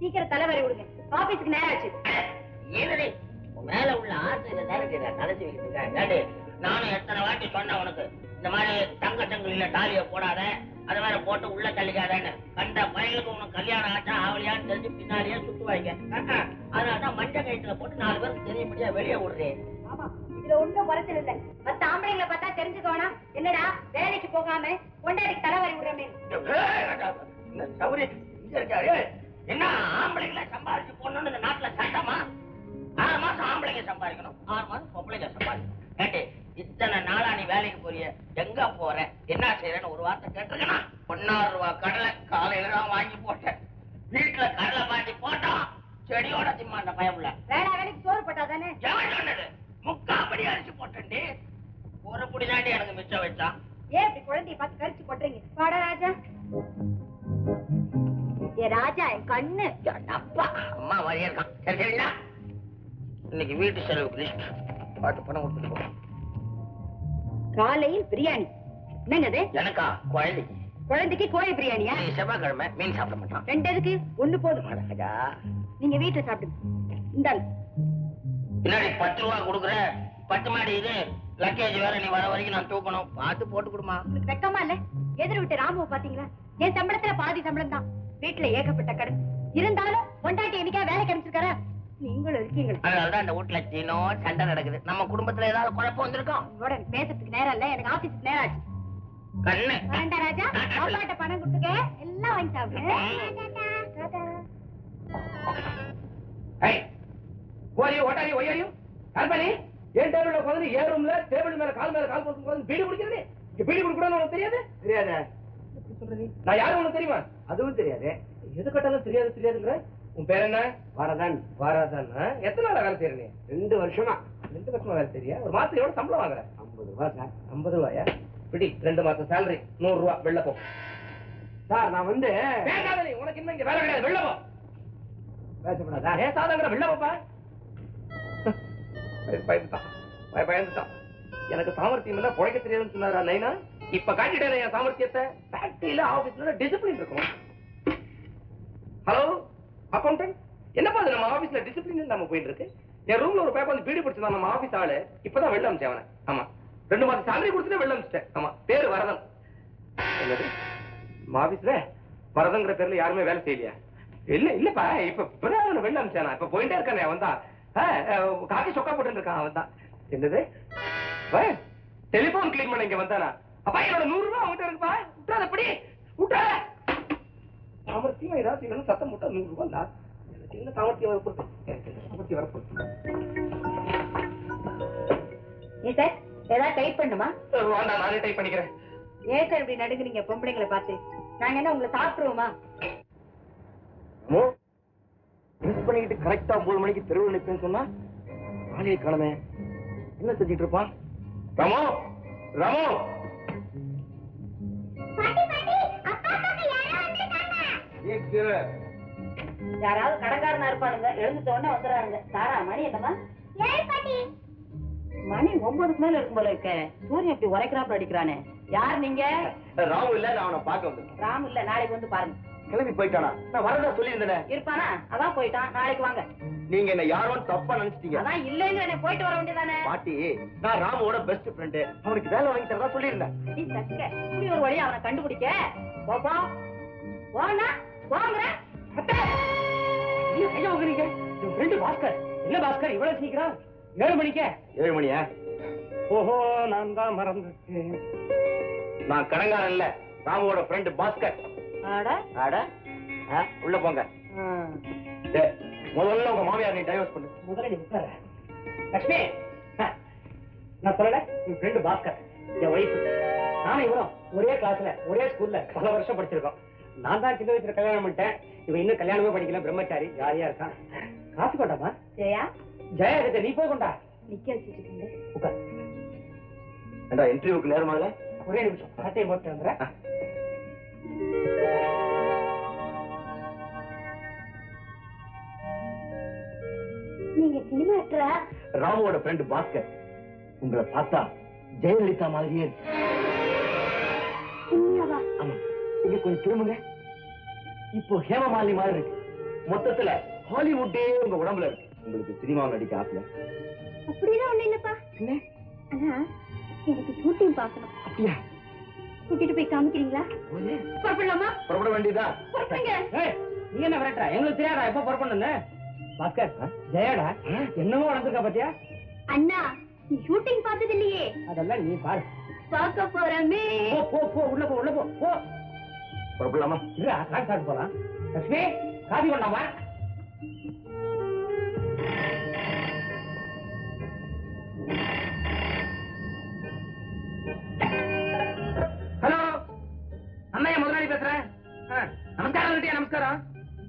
சீக்கிரம் தலைவரை விடுங்க. ஆபீஸ்க்கு நேரம் ஆச்சு ஏனடி மேல உள்ள ஆசையில வைக்கிட்டு இருக்கேன். ஏண்டி, நானும் எத்தனை வாட்டி சொன்னேன் உனக்கு இந்த மாதிரி தங்க சங்கிலில தாலியை போடாத அதை வேற போட்டு உள்ள தள்ளிக்காதேன்னு. கண்ட பையனுக்கு உனக்கு கல்யாணம் ஆச்சா ஆவலியான்னு தெரிஞ்சு பின்னாடியே சுத்துவாங்க அதனாலதான் மஞ்ச கயிற்றுல போட்டு நாலு பேருக்கு தெரியபடியா வெளியே விடுறேன் ஆமா இதுல ஒண்ணும் குறைச்சல் இல்ல. மத்த ஆம்பளைங்களை பார்த்தா தெரிஞ்சுக்க வேணாம் என்னடா வேலைக்கு போகாம கொண்டாடிக்கு தலைவரை இந்த சௌரி இருக்காரு என்ன ஆம்பளைங்களை சம்பாதிச்சு போடணும்னு இந்த நாட்டுல சட்டமா? ஆறு மாசம் ஆம்பளைங்க சம்பாதிக்கணும் ஆறு மாசம் பொம்பளைங்க சம்பாதிக்கணும். கேட்டு இத்தனை நாளா நீ வேலைக்கு போறிய? எங்க போற? என்ன செய்யறேன்னு ஒரு வார்த்தை கேட்டிருக்கணும் ஒன்னாறு ரூபா கடலை காலையில தான் வாங்கி போட்டேன். வீட்டுல கடலை பாட்டி போட்டோம் செடியோட திம்மா அந்த பயமுல வேலை வேலைக்கு சோறு போட்டாதானே எவன் சொன்னது? முக்காப்படி அரிசி ஒரு புடி தாண்டி எனக்கு மிச்சம் வச்சான். ஏன் இப்படி குழந்தைய பார்த்து கரிச்சு கொட்டுறீங்க? வாடா. ராஜா என் கண்ணு. அப்பா அம்மா மாதிரியே இருக்கான் சரி சரிங்களா இன்னைக்கு வீட்டு செலவுக்கு லிஸ்ட் பாட்டு பணம் கொடுத்துட்டு போ. காலையில் பிரியாணி. என்னங்க அது? எனக்கா? குழந்தைக்கு. குழந்தைக்கு கோழி பிரியாணியா? செவ்வாய்க்கிழமை மீன் சாப்பிட மாட்டான் ரெண்டு எதுக்கு? ஒண்ணு போதும். நீங்க வீட்டுல சாப்பிடுங்க. இந்தாங்க. பின்னாடி பத்து ரூபா கொடுக்குற பத்து மாடி இது. லக்கேஜ் வேற நீ வர வரைக்கும் நான் தூக்கணும். பார்த்து போட்டு கொடுமா. வெக்கமா இல்ல? எதிர் விட்டு ராமுவ பாத்தீங்களா என் சம்பளத்துல பாதி சம்பளம் தான் வீட்டுல ஏகப்பட்ட கடன் இருந்தாலும் பொண்டாட்டி என்னைக்கா வேலை கிடைச்சிருக்காரா நீங்களும் இருக்கீங்களே. அதனாலதான் இந்த வீட்டுல சீனம் சண்டை நடக்குது. நம்ம குடும்பத்துல ஏதாவது குழப்பம் வந்திருக்கோம். உங்களோட எனக்கு பேசுறதுக்கு நேரம் இல்ல. எனக்கு ஆபீஸ்க்கு நேரம் ஆச்சு. கண்ணு. ராஜா. பணம் கொடுத்துக்க. எல்லாம் வாங்கி சாப்பிடு. டாடா. ஏய், who are you? What are you? Why are you? கல்பனி, என் டேபிள்ல உட்கார்ந்து ஏன் ரூம்ல டேபிள் மேல கால் மேல கால் போட்டு உட்கார்ந்து பீடி குடிக்கிறது இங்க பீடி குடிக்கூடாதுன்னு உனக்கு தெரியாது? தெரியாத. நீ? நான் யாரும் உனக்கு தெரியுமா? அதுவும் தெரியாது. எது கட்டாலும் தெரியாது தெரியாதுங்கிற? உன் பேர் என்ன? வரதான். வாராதான்? எத்தனை நாளா வேலை செய்யற நீ? ரெண்டு வருஷமா. ரெண்டு வருஷமா வேலை செய்றியா ஒரு மாசத்துக்கு எவ்வளவு சம்பளம் வாங்குற? ஐம்பது ரூபாய் சார். ஐம்பது ரூபாயா? பிடி ரெண்டு மாசம் சேலரி நூறு ரூபா வெளில போ. சார் நான் வந்து உனக்கு இன்னும் இங்க வேலை கிடையாது வெளில போ. பேசப்படாதா பேசாதங்கிற வெளில போப்பா. பயந்துட்டான். பய- பயந்துட்டான். எனக்கு சாமர்த்தியம் இல்ல புழைக்க தெரியாதுன்னு சொன்னாரா நைனா? இப்ப காட்டிட்டேன் என் சாமர்த்தியத்தை? ஃபேக்டரியில ஆபீஸ்ல டிசிப்ளின் இருக்கும். ஹலோ அக்கௌண்டன்ட் என்னப்பா அது நம்ம ஆபீஸ்ல டிசிப்ளின் நம்ம போயிட்டு இருக்கு என் ரூம்ல ஒரு பேப்பர் வந்து பீடி பிடிச்சிருந்தான் நம்ம ஆபீஸ் ஆளு. இப்பதான் வெளில அமைச்சேன் அவனை. ஆமா. ரெண்டு மாசம் சேலரி கொடுத்துட்டு வெளில அமைச்சிட்டேன். ஆமா. பேரு வரதன். என்னது? நம்ம ஆபீஸ்ல வரதங்கிற பேர்ல யாருமே வேலை செய்யலையா? இல்ல இல்லப்பா. இப்ப இப்பதான் அவனை வெளில அமிச்சானா? இப்ப போயிட்டே இருக்கானே அவன் தான். காக்கி சொக்கா போட்டு இருக்கான் அவன் தான். என்னது? டெலிபோன் கிளீன் பண்ண இங்க வந்தானா? அப்பா என்னோட நூறு ரூபாய் அவன்கிட்ட இருக்குப்பா. விட்டாத அப்படி விட்டாத சாமர்த்தியம் ஏதாவது செய்யணும் சத்தம் போட்டா நூறு ரூபாய் தான் எனக்கு என்ன சாமர்த்தியம் வரப்போகுது எனக்கு சாமர்த்தியம் வரப்போகுது ஏன் சார் ஏதாவது டைப் பண்ணுமா? வேண்டாம் நானே டைப் பண்ணிக்கிறேன். ஏன் சார் இப்படி நடுங்குறீங்க? பொம்பளைங்களை பார்த்து. நாங்க என்ன உங்களை சாப்பிட்டுருவோமா மிஸ் பண்ணிக்கிட்டு கரெக்டா ஒன்பது மணிக்கு தெருவில் நிற்பேன்னு சொன்னா ஆளையை காணமே. என்ன செஞ்சிட்டு இருப்பான்? ராமோ ராமோ! யாராவது கடைக்காரனா இருப்பானுங்க எழுந்துட்ட உடனே வந்துடுறானுங்க சாரா மணி என்னமா மணி ஒன்பதுக்கு மேல இருக்கும் போல இருக்க. சூரியன் இப்படி உரைக்கிறாப்புல அடிக்கிறானே. யார் நீங்க? ராமு இல்ல நான் அவனை பார்க்க வந்தேன் ராம் இல்ல நாளைக்கு வந்து பாருங்க. கிளம்பி போயிட்டானா? நான் வரதா சொல்லியிருந்தேனே. இருப்பானா? அதான் போயிட்டான். நாளைக்கு வாங்க. நீங்க என்ன யாரோன்னு தப்பா நினைச்சிட்டீங்க. அதான் இல்லைன்னு போயிட்டு வர வேண்டியதானே. பாட்டி நான் ராமுவோட பெஸ்ட் ஃப்ரெண்டு அவனுக்கு வேலை வாங்கி தரதா சொல்லியிருந்தேன். நீ தக்க. இப்படி ஒரு வழியா அவனை கண்டுபிடிக்க. போப்பா போனா? என்ன பாஸ்கர். இவ்வளவு சீக்கிரம்? ஏழு மணிக்கே? ஏழு மணியா? ஓஹோ நான் தான் மறந்துட்டேன். நான் கடங்காரன் இல்ல ராமுவோட ஃப்ரெண்ட் பாஸ்கர். ஆட அட. ஆ, உள்ள போங்க. முதல்ல உங்க மாமியார் நீ டைவர்ஸ் பண்ணு. முதல்ல நீ உட்கார. லட்சுமி நான் சொல்லல என் ஃப்ரெண்ட் பாஸ்கர் என் ஒய்ஃப் நானும் இவரும் ஒரே கிளாஸ்ல ஒரே ஸ்கூல்ல பல வருஷம் படிச்சிருக்கோம். நான் தான் சின்ன வயசுல கல்யாணம் பண்ணிட்டேன். இவன் இன்னும் கல்யாணமே படிக்கல பிரம்மச்சாரி ஜாலியா இருக்கான். காசு கொண்டாமா ஜெயா? ஜெயா கிட்ட நீ போய் கொண்டா. நிக்க வச்சுட்டு இருக்கீங்க. உட்கார். ஏண்டா இன்டர்வியூக்கு நேரமாகல ஒரே நிமிஷம் சட்டையை போட்டு வந்துடுறேன். நீங்க சினிமா ராமுவோட ஃப்ரெண்ட் பாஸ்கர். உங்களை பார்த்தா ஜெயலலிதா மாதிரியே இருக்கு இங்க கொஞ்சம் திரும்புங்க. இப்போ ஹேமமாலினி மாதிரி இருக்கு. மொத்தத்துல ஹாலிவுட்டே உங்க உடம்புல இருக்கு. உங்களுக்கு சினிமா நடிக்க ஆசை அப்படிலாம் ஒண்ணு இல்லப்பா. ஆனா எனக்கு ஷூட்டிங் பார்க்கணும். அப்படியா? கூட்டிட்டு போய் காமிக்கிறீங்களா? புறப்படலாமா? புறப்பட வேண்டியதா? புறப்படுங்க. நீ என்ன விரட்டுற? எங்களுக்கு தெரியாதா? எப்ப புறப்படணும்னு பாஸ்கர் ஜெயாடா என்னமோ நடந்திருக்கா பாத்தியா? அண்ணா நீ ஷூட்டிங் பார்த்தது இல்லையே அதெல்லாம் நீ பாரு. பார்க்க போறமே. போ போ போ உள்ள போ உள்ள போ போ. புறப்படலாமா இல்ல நான் சாப்பிட்டு போலாம். லட்சுமி காபி பண்ணாமா ஹலோ அண்ணா முதலாளி பேசுறேன். நமஸ்காரம் ரெட்டியா நமஸ்காரம்?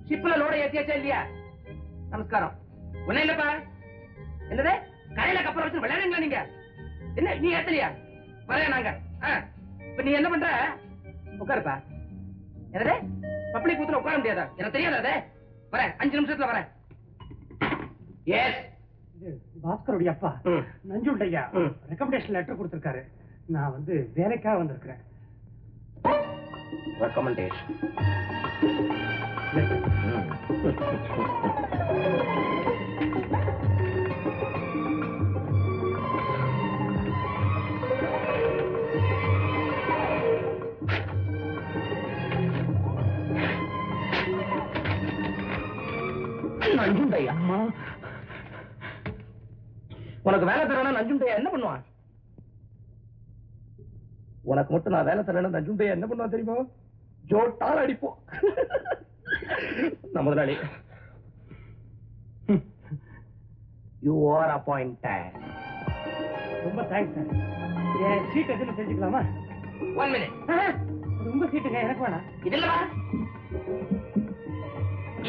ஷிப்ல லோட ஏத்தியாச்சா இல்லையா? நமஸ்காரம். ஒன்னும் இல்லப்பா. என்னது? கடையில கப்பல் வச்சு விளையாடுங்களா நீங்க? என்ன நீ ஏத்தலையா? வரையா நாங்க. இப்ப நீ என்ன பண்ற? உட்காருப்பா. என்னது? பப்ளிக் பூத்துல உட்கார முடியாதா? எனக்கு தெரியாதா வரேன் அஞ்சு நிமிஷத்துல வரேன். எஸ் பாஸ்கருடைய அப்பா. நஞ்சுண்டையா. ரெக்கமெண்டேஷன் லெட்டர் கொடுத்திருக்காரு. நான் வந்து வேலைக்காக வந்திருக்கிறேன். ரெக்கமெண்டேஷன் நஞ்சுண்டையா உனக்கு வேலை தரணும் நஞ்சுண்டையா? என்ன பண்ணுவான்? உனக்கு மட்டும் நான் வேலை தரணும் நஞ்சுண்டையா? என்ன பண்ணுவான் தெரியுமா? ஜோட்டால் அடிப்போம் நான் முதலாளி. யூ ஆர் அப்பாயிண்டட் ரொம்ப தேங்க்ஸ் சார் என் சீட் எதுன்னு தெரிஞ்சுக்கலாமா? ஒன் மினிட் உங்க சீட்டுங்க எனக்கு வேணாம். இதுலவா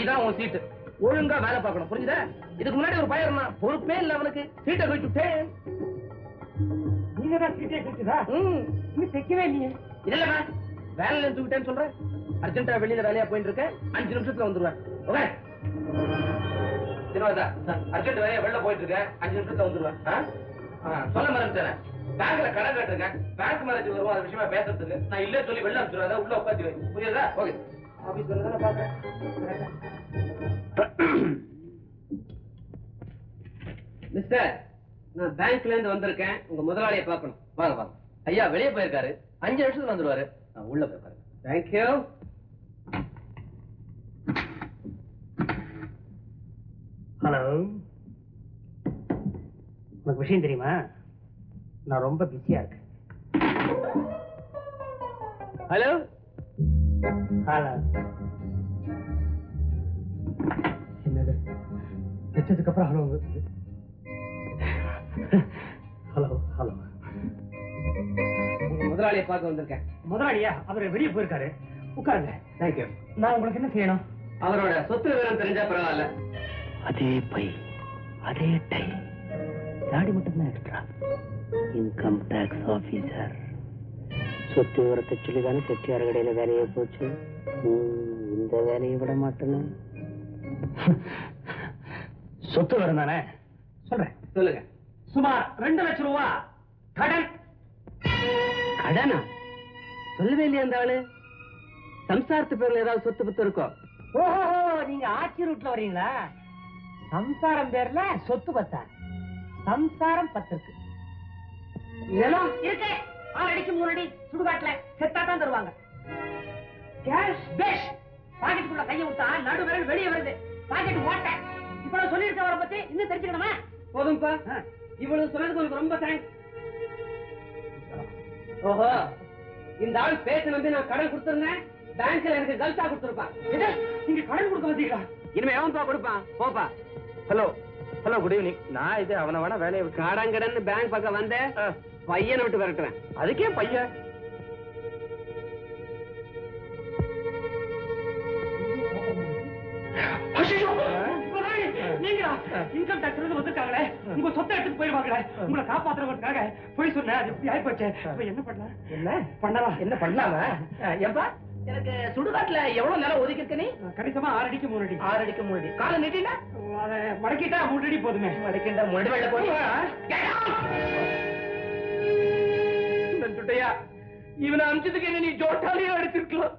இதான் உன் சீட்டு ஒழுங்கா வேலை பார்க்கணும். புரிஞ்சுதா? இதுக்கு முன்னாடி ஒரு பையன் இருந்தான். பொறுப்பே இல்ல அவனுக்கு. சீட்டை கழிச்சுட்டேன் நீங்க தான் சீட்டே கிடைச்சதா ம். நீங்க தைக்கவே இல்லையே. இல்லம்மா. வேலையில தூக்கிட்டேன்னு சொல்றேன் அர்ஜென்ட்டா வெளியில வேலையா போயிட்டு இருக்கேன் அஞ்சு நிமிஷத்துல வந்துருவேன். ஓகே திருவாதா அர்ஜென்ட் வேலையா வெளில போயிட்டு இருக்கேன் அஞ்சு நிமிஷத்துல வந்துருவேன். சொல்ல மறந்துட்டேன். பேங்க்ல கடன் கட்டிருக்கேன். பேங்க் மேனேஜர் வருவோம் அது விஷயமா பேசுறதுக்கு. நான் இல்ல சொல்லி வெளில அனுப்பிச்சுடுறேன் உள்ள உட்காந்து புரியுதா? ஓகே ஆபீஸ் வந்து தானே பாக்குறேன் மிஸ்டர் நான் பேங்க்ல இருந்து வந்திருக்கேன். உங்க முதலாளியை பார்க்கணும். வாங்க வாங்க. ஐயா வெளியே போயிருக்காரு. அஞ்சு நிமிஷத்துல வந்துருவாரு. நான் உள்ள போய் பாருங்க தேங்க்யூ ஹலோ உனக்கு விஷயம் தெரியுமா? நான் ரொம்ப பிஸியா இருக்கேன். ஹலோ ஹலோ என்னது? வச்சதுக்கு அப்புறம் ஹலோ ஹலோ ஹலோ உங்க முதலாளியை பார்க்க வந்திருக்கேன். முதலாளியா? அவர் வெளியே போயிருக்காரு. உட்காருங்க. தேங்க்யூ நான் உங்களுக்கு என்ன செய்யணும்? அவரோட சொத்து விவரம் தெரிஞ்சா பரவாயில்ல. அதே பை அதே டை. தாடி மட்டும்தான் எக்ஸ்ட்ரா இன்கம் டேக்ஸ் ஆபீசர் சொத்து விவரத்தை சொல்லி தானே செட்டியார் கடையில வேலையை போச்சு. இந்த வேலையை விட மாட்டேன்னு. சொத்து வரும் தானே? சொல்றேன். சொல்லுங்க. சுமார் ரெண்டு லட்சம் ரூபா. கடன். கடனா? சொல்லவே இல்லையா அந்த ஆளு? சம்சாரத்து பேர்ல ஏதாவது சொத்து பத்து இருக்கோம் ஓஹோ நீங்க ஆட்சி ரூட்ல வரீங்களா சம்சாரம் பேர்ல சொத்து பத்தா? சம்சாரம் பத்து இருக்கு நிலம் இருக்கு. ஆறு அடிக்கு மூணு அடி சுடுகாட்டுல செத்தா தான் தருவாங்க. கேஷ் பேஷ். பாக்கெட்டுக்குள்ள கையை விட்டா நடு விரல் வெளியே வருது. பாக்கெட் ஓட்ட. இவ்வளவு சொல்லியிருக்கவரை பத்தி இன்னும் தெரிஞ்சுக்கணுமா? போதும்பா. இவ்வளவு சொன்னதுக்கு உங்களுக்கு ரொம்ப தேங்க்ஸ் ஓஹோ இந்த ஆள் பேச நம்பி நான் கடன் கொடுத்திருந்தேன். பேங்க்ல எனக்கு கல்சா கொடுத்திருப்பான். நீங்க கடன் கொடுக்க வந்தீங்களா இனிமே எவன்பா கொடுப்பான்? போப்பா. ஹலோ ஹலோ குட் ஈவினிங் நான் இது அவனை வேணா வேலையை கடன் பேங்க் பக்கம் வந்தேன் பையனை விட்டு விரட்டுறேன் அதுக்கே பையன்? நீங்களா இன்கம் டாக்ஸ் இருந்து வந்திருக்காங்களே. உங்க சொத்தை எடுத்துட்டு போயிருவாங்களே உங்களை காப்பாத்துறவங்களுக்காக போய் சொன்னேன். அது இப்படி ஆயிப்போச்சு. இப்ப என்ன பண்ணலாம் என்ன? பண்ணலாம் என்ன பண்ணலாமா? ஏன்பா? எனக்கு சுடுகாட்டுல எவ்வளவு நேரம் ஒதுக்கி நீ? கணிசமா ஆறு அடிக்கு மூணு அடி. ஆறு அடிக்கு மூணு அடி. காலை நீட்டினா? மடக்கிட்டா மூணு அடி போதுமே. மடிக்கின்ற முடி வெள்ள போய் நஞ்சுட்டையா இவனை அமிச்சதுக்கு என்ன நீ ஜோட்டாலேயே அடிச்சிருக்கலாம்?